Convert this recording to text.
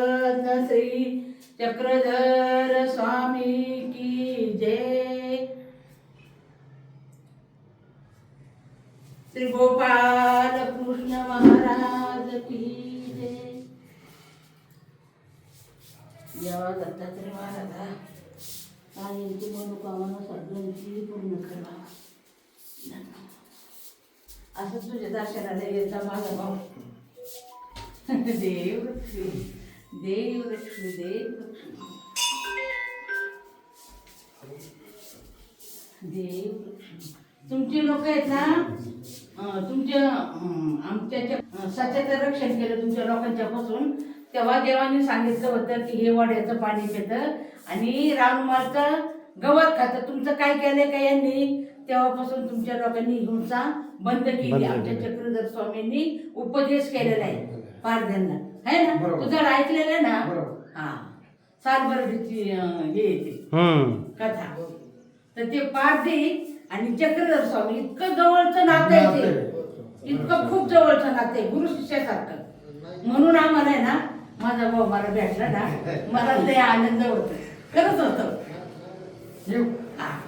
श्री चक्रधर स्वामी की जय। श्री गोपाल कृष्ण महाराज की जय। जेव्हा दत्तात्रय महाराजा आणि यांची मनोकामना सगळ्यांची पूर्ण करा. असं तुझ्या दर्शनाला येता माझा भाऊ. देव लक्ष्मी. देव लक्ष्मी देव लक्ष्मी देव लक्ष्मी तुमचे लोक आहेत ना? तुमच्या आमच्या ज्या- सत्याचं रक्षण केलं तुमच्या लोकांच्या पासून तेव्हा देवाने सांगितलं होतं की हे वाड्याचं पाणी पितं आणि राममारचं गवत खातं. तुमचं काय केलं का यांनी? तेव्हापासून तुमच्या लोकांनी हिंसा बंद केली. आमच्या. चक्रधर स्वामींनी उपदेश केलेला आहे. पारध्यांना है ना. तू जर ऐकलेलं आहे ना. हा. अं, हे येते. कथा. तर ते पारधी आणि चक्रधर स्वामी इतकं जवळचं नातं आहे ते. इतकं खूप जवळचं नातं आहे. गुरु शिष्यासारखं. म्हणून आम्हाला आहे ना माझा भाऊ मला भेटला ना मला लय आनंद होतो. खरंच होतं. हा.